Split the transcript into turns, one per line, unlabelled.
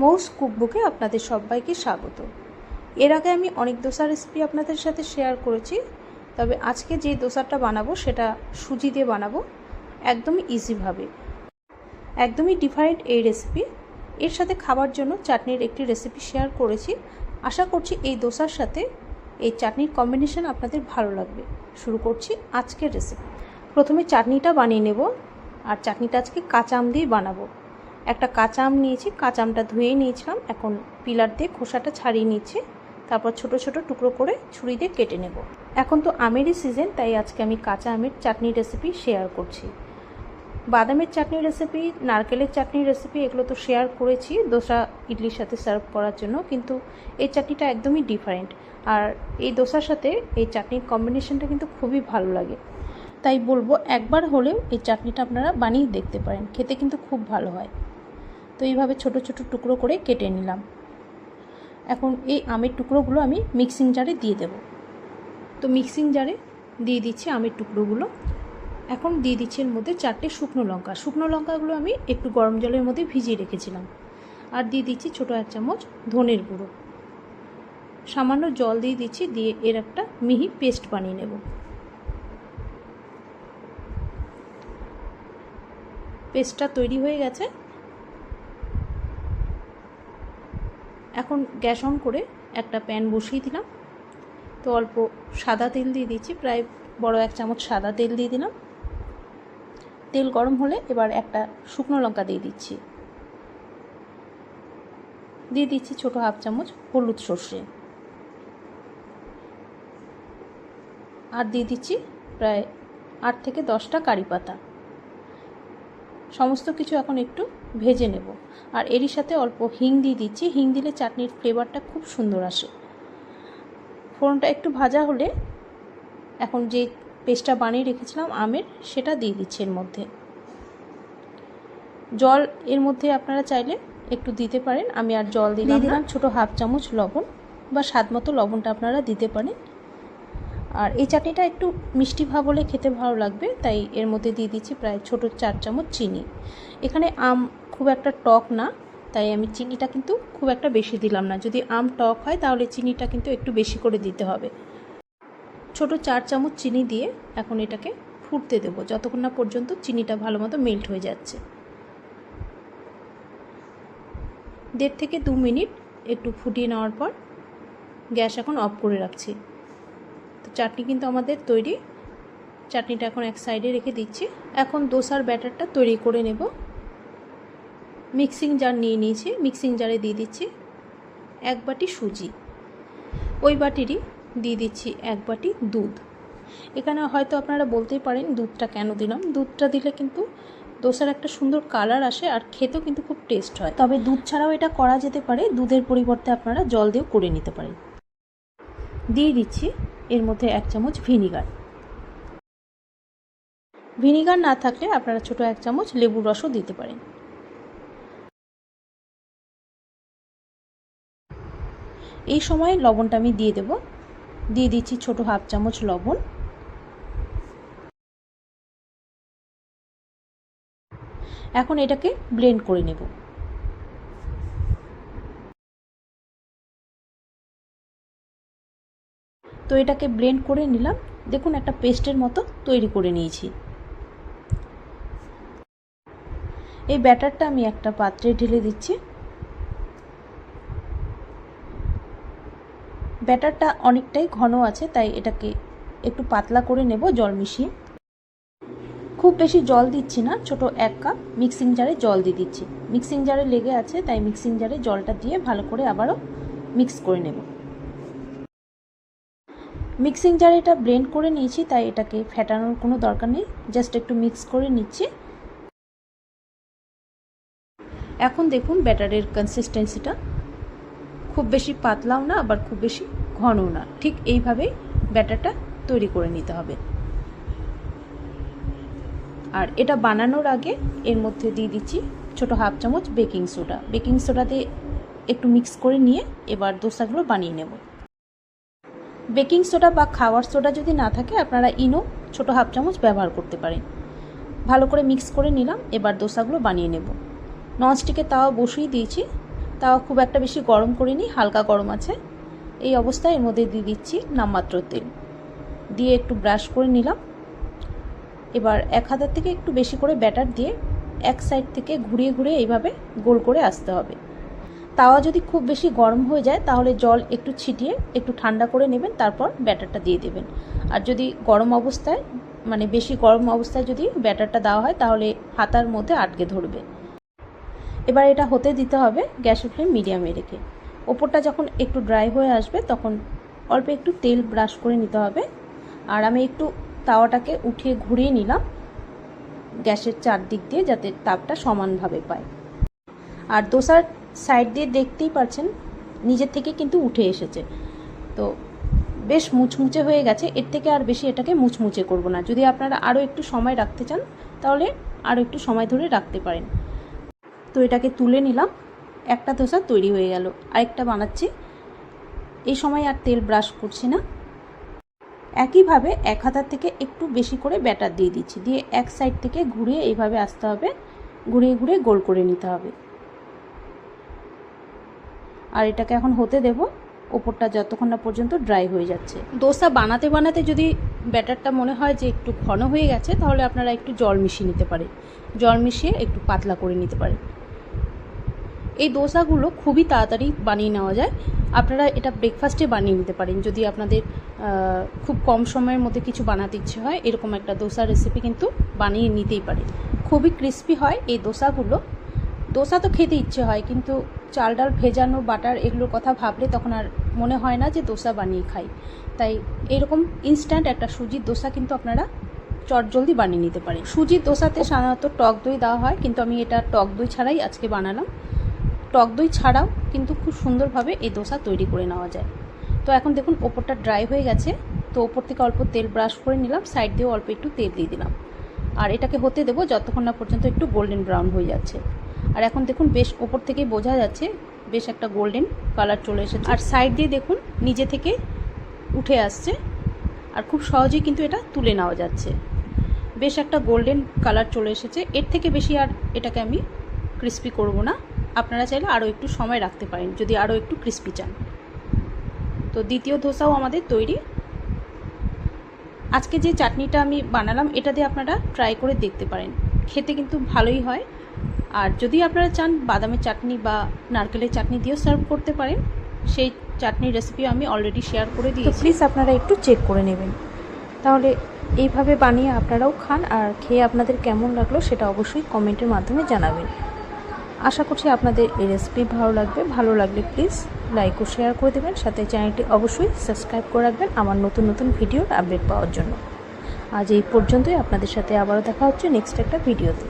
মৌস কুকবুকে আপনাদের সবাইকে স্বাগত। এর আগে আমি অনেক দোসা রেসিপি আপনাদের সাথে শেয়ার করেছি, তবে আজকে যে দোসাটা বানাবো সেটা সুজি দিয়ে বানাবো, একদমই ইজিভাবে একদমই ডিফারেন্ট এই রেসিপি এর সাথে খাবার জন্য চাটনির একটি রেসিপি শেয়ার করেছি। আশা করছি এই দোসার সাথে এই চাটনির কম্বিনেশন আপনাদের ভালো লাগবে। শুরু করছি আজকের রেসিপি প্রথমে চাটনিটা বানিয়ে নেব, আর চাটনিটা আজকে কাঁচা আম দিয়ে বানাবো। একটা কাঁচা আম নিয়েছি, কাঁচা আমটা ধুয়ে নিয়েছিলাম। এখন পিলার দিয়ে খোসাটা ছাড়িয়ে নিচ্ছি। তারপর ছোট ছোট টুকরো করে ছুরি দিয়ে কেটে নেব। এখন তো আমেরই সিজন তাই আজকে আমি কাঁচা আমের চাটনি রেসিপি শেয়ার করছি। বাদামের চাটনি রেসিপি নারকেলের চাটনি রেসিপি এগুলো তো শেয়ার করেছি। দোসা ইডলির সাথে সার্ভ করার জন্য, কিন্তু এই চাটনিটা একদমই ডিফারেন্ট আর এই দোসার সাথে এই চাটনির কম্বিনেশনটা কিন্তু খুবই ভালো লাগে। তাই বলব, একবার হলেও এই চাটনিটা আপনারা বানিয়ে দেখতে পারেন। খেতে কিন্তু খুব ভালো হয়। তো এইভাবে ছোট ছোট টুকরো করে কেটে নিলাম। এখন এই আমের টুকরোগুলো আমি মিক্সিং জারে দিয়ে দেব। তো মিক্সিং জারে দিয়ে দিচ্ছি আমের টুকরোগুলো। এখন দিয়ে দিচ্ছি এর মধ্যে চারটে শুকনো লঙ্কা। শুকনো লঙ্কাগুলো আমি একটু গরম জলের মধ্যে ভিজিয়ে রেখেছিলাম। আর দিয়ে দিচ্ছি ছোটো এক চামচ ধনের গুঁড়ো। সামান্য জল দিয়ে দিচ্ছি, দিয়ে এর একটা মিহি পেস্ট বানিয়ে নেব। পেস্টটা তৈরি হয়ে গেছে। এখন গ্যাস অন করে একটা প্যান বসিয়ে দিলাম। তো অল্প সাদা তেল দিয়ে দিচ্ছি, প্রায় বড় এক চামচ সাদা তেল দিয়ে দিলাম। তেল গরম হলে এবার একটা শুকনো লঙ্কা দিয়ে দিচ্ছি। দিয়ে দিচ্ছি ছোটো হাফ চামচ হলুদ সর্ষে। আর দিয়ে দিচ্ছি প্রায় আট থেকে দশটা কারি পাতা। সমস্ত কিছু এখন একটু ভেজে নেব। আর এরই সাথে অল্প হিং দিয়ে দিচ্ছি। হিং দিলে চাটনির ফ্লেভারটা খুব সুন্দর আসে। ফোড়নটা একটু ভাজা হলে এখন যে পেস্টটা বানিয়ে রেখেছিলাম আমের সেটা দিয়ে দিচ্ছি এর মধ্যে। জল এর মধ্যে আপনারা চাইলে একটু দিতে পারেন। আমি আর জল দিয়ে দিলাম ছোটো হাফ চামচ লবণ বা স্বাদ মতো লবণটা আপনারা দিতে পারেন। আর এই চাটনিটা একটু মিষ্টি ভাব হলে খেতে ভালো লাগবে, তাই এর মধ্যে দিয়ে দিচ্ছি প্রায় ছোটো চার চামচ চিনি। এখানে আম খুব একটা টক না, তাই আমি চিনিটা কিন্তু খুব একটা বেশি দিলাম না। যদি আম টক হয়, তাহলে চিনিটা কিন্তু একটু বেশি করে দিতে হবে। ছোটো চার চামচ চিনি দিয়ে এখন এটাকে ফুটতে দেবো, যতক্ষণ না পর্যন্ত চিনিটা ভালো মতো মেল্ট হয়ে যাচ্ছে। দেড় থেকে দু মিনিট একটু ফুটিয়ে নেওয়ার পর গ্যাস এখন অফ করে রাখছি। তো চাটনি কিন্তু আমাদের তৈরি। চাটনিটা এখন এক সাইডে রেখে দিচ্ছি। এখন দোসার ব্যাটারটা তৈরি করে নেব। মিক্সিং জার নিয়ে নিয়েছি। মিক্সিং জারে দিয়ে দিচ্ছি এক বাটি সুজি। ওই বাটিরই দিয়ে দিচ্ছি এক বাটি দুধ। এখানে হয়তো আপনারা বলতেই পারেন দুধটা কেন দিলাম? দুধটা দিলে কিন্তু দোসার একটা সুন্দর কালার আসে আর খেতেও কিন্তু খুব টেস্ট হয়। তবে দুধ ছাড়াও এটা করা যেতে পারে। দুধের পরিবর্তে আপনারা জল দিয়েও করে নিতে পারেন। দিয়ে দিচ্ছি এর মধ্যে এক চামচ ভিনিগার। ভিনিগার না থাকলে আপনারা ছোট এক চামচ লেবুর রসও দিতে পারেন। এই সময় লবণটা আমি দিয়ে দেব। দিয়ে দিচ্ছি ছোট হাফ চামচ লবণ। এখন এটাকে ব্লেন্ড করে নেব। তো এটাকে ব্লেন্ড করে নিলাম। দেখুন, একটা পেস্টের মতো তৈরি করে নিয়েছি। এই ব্যাটারটা আমি একটা পাত্রে ঢেলে দিচ্ছি। ব্যাটারটা অনেকটাই ঘন আছে, তাই এটাকে একটু পাতলা করে নেব জল মিশিয়ে। খুব বেশি জল দিচ্ছি না, ছোট এক কাপ মিক্সিং জারে জল দিয়ে দিচ্ছি। মিক্সিং জারে লেগে আছে, তাই মিক্সিং জারে জলটা দিয়ে ভালো করে আবারও মিক্স করে নেব। মিক্সিং জারে এটা ব্লেন্ড করে নিয়েছি, তাই এটাকে ফেটানোর কোনো দরকার নেই। জাস্ট একটু মিক্স করে নিচ্ছি। এখন দেখুন ব্যাটারের কনসিস্টেন্সিটা খুব বেশি পাতলাও না, আবার খুব বেশি ঘনও না। ঠিক এইভাবেই ব্যাটারটা তৈরি করে নিতে হবে। আর এটা বানানোর আগে এর মধ্যে দিয়ে দিচ্ছি ছোটো হাফ চামচ বেকিং সোডা বেকিং সোডা দিয়ে একটু মিক্স করে নিয়ে এবার দোসাগুলো বানিয়ে নেব। বেকিং সোডা বা খাওয়ার সোডা যদি না থাকে, আপনারা ইনো ছোটো হাফ চামচ ব্যবহার করতে পারেন। ভালো করে মিক্স করে নিলাম, এবার দোসাগুলো বানিয়ে নেব। ননস্টিকে তাওয়া বসিয়ে দিয়েছি। তাও খুব একটা বেশি গরম করিনি, হালকা গরম আছে। এই অবস্থায় এর মধ্যে দিয়ে দিচ্ছি নামমাত্র তেল। দিয়ে একটু ব্রাশ করে নিলাম। এবার এক হাতের থেকে একটু বেশি করে ব্যাটার দিয়ে এক সাইড থেকে ঘুরিয়ে ঘুরিয়ে এইভাবে গোল করে আসতে হবে। তাওয়া যদি খুব বেশি গরম হয়ে যায়, তাহলে জল একটু ছিটিয়ে, একটু ঠান্ডা করে নেবেন, তারপর ব্যাটারটা দিয়ে দেবেন। আর যদি গরম অবস্থায় মানে বেশি গরম অবস্থায় যদি ব্যাটারটা দেওয়া হয়, তাহলে হাতার মধ্যে আটকে ধরবে। এবার এটা হতে দিতে হবে গ্যাসের ফ্লেম মিডিয়ামে রেখে। ওপরটা যখন একটু ড্রাই হয়ে আসবে, তখন অল্প একটু তেল ব্রাশ করে নিতে হবে। আর আমি একটু তাওয়াটাকে উঠিয়ে ঘুরিয়ে নিলাম গ্যাসের চারদিক দিয়ে, যাতে তাপটা সমানভাবে পায়। আর দোসার সাইড দিয়ে দেখতেই পাচ্ছেন নিজের থেকে কিন্তু উঠে এসেছে। তো বেশ মুচমুচে হয়ে গেছে, এর থেকে আর বেশি এটাকে মুচমুচে করব না। যদি আপনারা আরও একটু সময় রাখতে চান, তাহলে আরও একটু সময় ধরে রাখতে পারেন। তো এটাকে তুলে নিলাম, একটা ধোসা তৈরি হয়ে গেল, আরেকটা বানাচ্ছি। এই সময় আর তেল ব্রাশ করছি না। একইভাবে এক হাতার থেকে একটু বেশি করে ব্যাটার দিয়ে দিচ্ছি, দিয়ে এক সাইড থেকে ঘুরিয়ে এইভাবে আসতে হবে, ঘুরিয়ে ঘুরিয়ে গোল করে নিতে হবে। আর এটাকে এখন হতে দেব। ওপরটা যতক্ষণ না পর্যন্ত ড্রাই হয়ে যাচ্ছে। দোসা বানাতে বানাতে যদি ব্যাটারটা মনে হয় যে একটু ঘন হয়ে গেছে, তাহলে আপনারা একটু জল মিশিয়ে নিতে পারেন জল মিশিয়ে একটু পাতলা করে নিতে পারেন এই দোসাগুলো খুবই তাড়াতাড়ি বানিয়ে নেওয়া যায়। আপনারা এটা ব্রেকফাস্টে বানিয়ে নিতে পারেন। যদি আপনাদের খুব কম সময়ের মধ্যে কিছু বানাতে ইচ্ছে হয়, এরকম একটা দোসা রেসিপি কিন্তু বানিয়ে নিতেই পারেন। খুবই ক্রিস্পি হয় এই দোসাগুলো। দোসা তো খেতে ইচ্ছে হয়, কিন্তু চাল ডাল ভেজানো, বাটার এগুলোর কথা ভাবলে তখন আর মনে হয় না যে দোসা বানিয়ে খাই। তাই এরকম ইনস্ট্যান্ট একটা সুজির দোসা কিন্তু আপনারা চটজলদি বানিয়ে নিতে পারেন। সুজির দোসাতে সাধারণত টক দই দেওয়া হয়, কিন্তু আমি এটা টক দই ছাড়াই আজকে বানালাম। টক দই ছাড়াও কিন্তু খুব সুন্দরভাবে এই দোসা তৈরি করে নেওয়া যায়। তো এখন দেখুন ওপরটা ড্রাই হয়ে গেছে, তো ওপর থেকে অল্প তেল ব্রাশ করে নিলাম সাইড দিয়েও অল্প একটু তেল দিয়ে দিলাম। আর এটাকে হতে দেবো যতক্ষণ না পর্যন্ত একটু গোল্ডেন ব্রাউন হয়ে যাচ্ছে। আর এখন দেখুন বেশ ওপর থেকেই বোঝা যাচ্ছে বেশ একটা গোল্ডেন কালার চলে এসেছে। আর সাইড দিয়ে দেখুন নিজে থেকে উঠে আসছে আর খুব সহজেই কিন্তু এটা তুলে নেওয়া যাচ্ছে। বেশ একটা গোল্ডেন কালার চলে এসেছে। এর থেকে বেশি আর এটাকে আমি ক্রিস্পি করব না। আপনারা চাইলে আরও একটু সময় রাখতে পারেন, যদি আরও একটু ক্রিস্পি চান। তো দ্বিতীয় ধোসাও আমাদের তৈরি। আজকে যে চাটনিটা আমি বানালাম, এটা দিয়ে আপনারা ট্রাই করে দেখতে পারেন। খেতে কিন্তু ভালোই হয়। আর যদি আপনারা চান বাদামের চাটনি বা নারকেলের চাটনি দিয়েও সার্ভ করতে পারেন সেই চাটনির রেসিপি আমি অলরেডি শেয়ার করে দিই প্লিজ আপনারা একটু চেক করে নেবেন। তাহলে এইভাবে বানিয়ে আপনারাও খান আর খেয়ে আপনাদের কেমন লাগল সেটা অবশ্যই কমেন্টের মাধ্যমে জানাবেন। আশা করছি আপনাদের এই রেসিপি ভালো লাগবে। ভালো লাগলে প্লিজ লাইক ও শেয়ার করে দেবেন। সাথে চ্যানেলটি অবশ্যই সাবস্ক্রাইব করে রাখবেন আমার নতুন নতুন ভিডিওর আপডেট পাওয়ার জন্য। আজ এই পর্যন্তই। আপনাদের সাথে আবারও দেখা হচ্ছে নেক্সট একটা ভিডিওতে